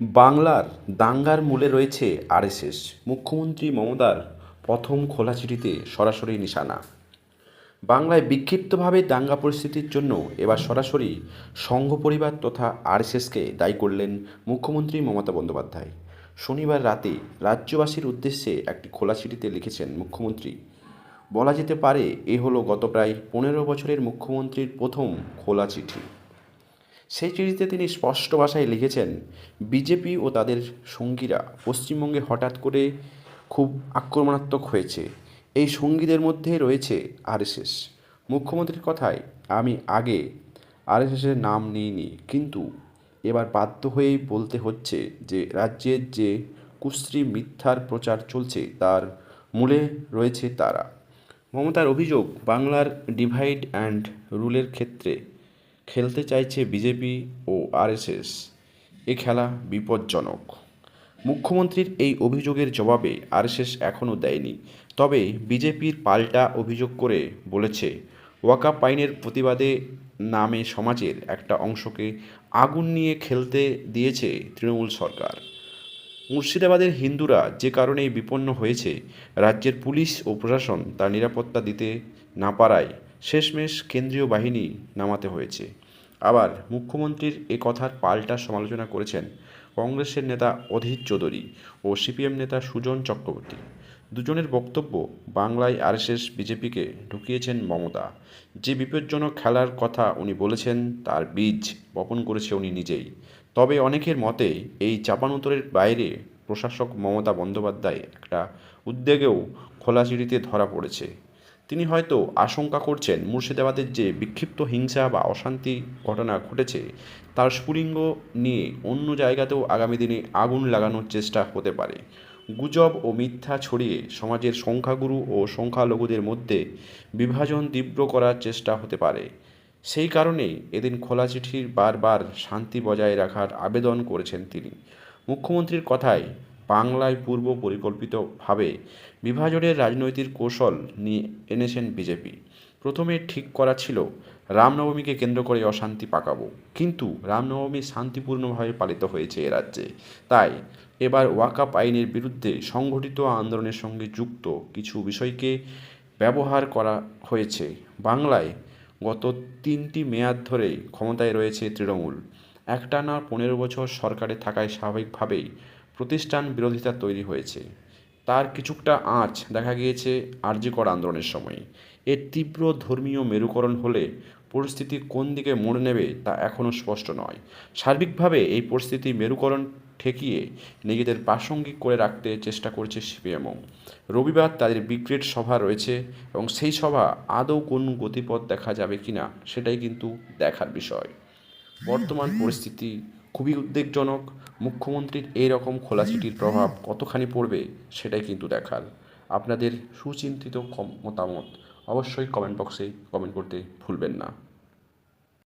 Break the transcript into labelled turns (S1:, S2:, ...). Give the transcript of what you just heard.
S1: বাংলার দাঙ্গার মূলে রয়েছে আরএসএস। মুখ্যমন্ত্রী মমতার প্রথম খোলা চিঠিতে সরাসরি নিশানা। বাংলায় বিক্ষিপ্তভাবে দাঙ্গা পরিস্থিতির জন্য এবার সরাসরি সংঘ পরিবার তথা আরএসএসকে দায়ী করলেন মুখ্যমন্ত্রী মমতা বন্দ্যোপাধ্যায়। শনিবার রাতে রাজ্যবাসীর উদ্দেশ্যে একটি খোলা চিঠিতে লিখেছেন মুখ্যমন্ত্রী। বলা যেতে পারে, এ হলো গত প্রায় পনেরো বছরের মুখ্যমন্ত্রীর প্রথম খোলা চিঠি। সেই চিঠিতে তিনি স্পষ্ট ভাষায় লিখেছেন, বিজেপি ও তাদের সঙ্গীরা পশ্চিমবঙ্গে হঠাৎ করে খুব আক্রমণাত্মক হয়েছে। এই সঙ্গীদের মধ্যে রয়েছে আরএসএস। মুখ্যমন্ত্রীর কথায় আমি আগে আরএসএসের নাম নিইনি, কিন্তু এবার বাধ্য হয়েই বলতে হচ্ছে যে রাজ্যের যে কুশ্রী মিথ্যার প্রচার চলছে, তার মূলে রয়েছে তারা। মমতার অভিযোগ, বাংলার ডিভাইড অ্যান্ড রুলের ক্ষেত্রে খেলতে চাইছে বিজেপি ও আরএসএস। এ খেলা বিপজ্জনক। মুখ্যমন্ত্রীর এই অভিযোগের জবাবে আরএসএস এখনও দেয়নি। তবে বিজেপির পাল্টা অভিযোগ করে বলেছে ওয়াকাপ আইনের প্রতিবাদে নামে সমাজের একটা অংশকে আগুন নিয়ে খেলতে দিয়েছে তৃণমূল সরকার। মুর্শিদাবাদের হিন্দুরা যে কারণেই বিপন্ন হয়েছে, রাজ্যের পুলিশ ও প্রশাসন তার নিরাপত্তা দিতে না পারায় শেষমেশ কেন্দ্রীয় বাহিনী নামাতে হয়েছে। আবার মুখ্যমন্ত্রীর এ কথার পাল্টা সমালোচনা করেছেন কংগ্রেসের নেতা অধীর চৌধুরী ও সিপিএম নেতা সুজন চক্রবর্তী। দুজনের বক্তব্য বাংলায় আরএসএস, বিজেপিকে ঢুকিয়েছেন মমতা। যে বিপজ্জনক খেলার কথা উনি বলেছেন, তার বীজ বপন করেছে উনি নিজেই। তবে অনেকের মতে এই চাপানুতরের বাইরে প্রশাসক মমতা বন্দ্যোপাধ্যায় একটা উদ্বেগেও খোলা চিঠিতে ধরা পড়েছে। তিনি হয়তো আশঙ্কা করছেন মুর্শিদাবাদের যে বিক্ষিপ্ত হিংসা বা অশান্তি ঘটনা ঘটেছে, তার স্ফুলিঙ্গ নিয়ে অন্য জায়গাতেও আগামী দিনে আগুন লাগানোর চেষ্টা হতে পারে। গুজব ও মিথ্যা ছড়িয়ে সমাজের সংখ্যাগুরু ও সংখ্যালঘুদের মধ্যে বিভাজন তীব্র করার চেষ্টা হতে পারে। সেই কারণেই এদিন খোলা চিঠির বারবার শান্তি বজায় রাখার আবেদন করেছেন তিনি। মুখ্যমন্ত্রীর কথায় বাংলায় পূর্ব পরিকল্পিতভাবে বিভাজনের রাজনৈতিক কৌশল নিয়ে এনেছেন বিজেপি। প্রথমে ঠিক করা ছিল রামনবমীকে কেন্দ্র করে অশান্তি পাকাবো। কিন্তু রামনবমী শান্তিপূর্ণভাবে পালিত হয়েছে এ রাজ্যে। তাই এবার ওয়াকাপ আইনের বিরুদ্ধে সংগঠিত আন্দোলনের সঙ্গে যুক্ত কিছু বিষয়কে ব্যবহার করা হয়েছে। বাংলায় গত তিনটি মেয়াদ ধরে ক্ষমতায় রয়েছে তৃণমূল। একটানা পনেরো বছর সরকারে থাকায় স্বাভাবিকভাবেই প্রতিষ্ঠান বিরোধিতা তৈরি হয়েছে। তার কিছুটা আঁচ দেখা গিয়েছে আরজিকর আন্দোলনের সময়। এর তীব্র ধর্মীয় মেরুকরণ হলে পরিস্থিতি কোন দিকে মোড় নেবে তা এখনও স্পষ্ট নয়। সার্বিকভাবে এই পরিস্থিতি মেরুকরণ ঠেকিয়ে নিজেদের প্রাসঙ্গিক করে রাখতে চেষ্টা করছে সিপিএমও। রবিবার তাদের ব্রিগেড সভা রয়েছে এবং সেই সভা আদৌ কোন গতিপথ দেখা যাবে কিনা সেটাই কিন্তু দেখার বিষয়। বর্তমান পরিস্থিতি খুবই উদ্বেগজনক। মুখ্যমন্ত্রীর এই রকম খোলা চিঠির প্রভাব কতখানি পড়বে সেটাই কিন্তু দেখার। আপনাদের সুচিন্তিত মতামত অবশ্যই কমেন্ট বক্সে কমেন্ট করতে ভুলবেন না।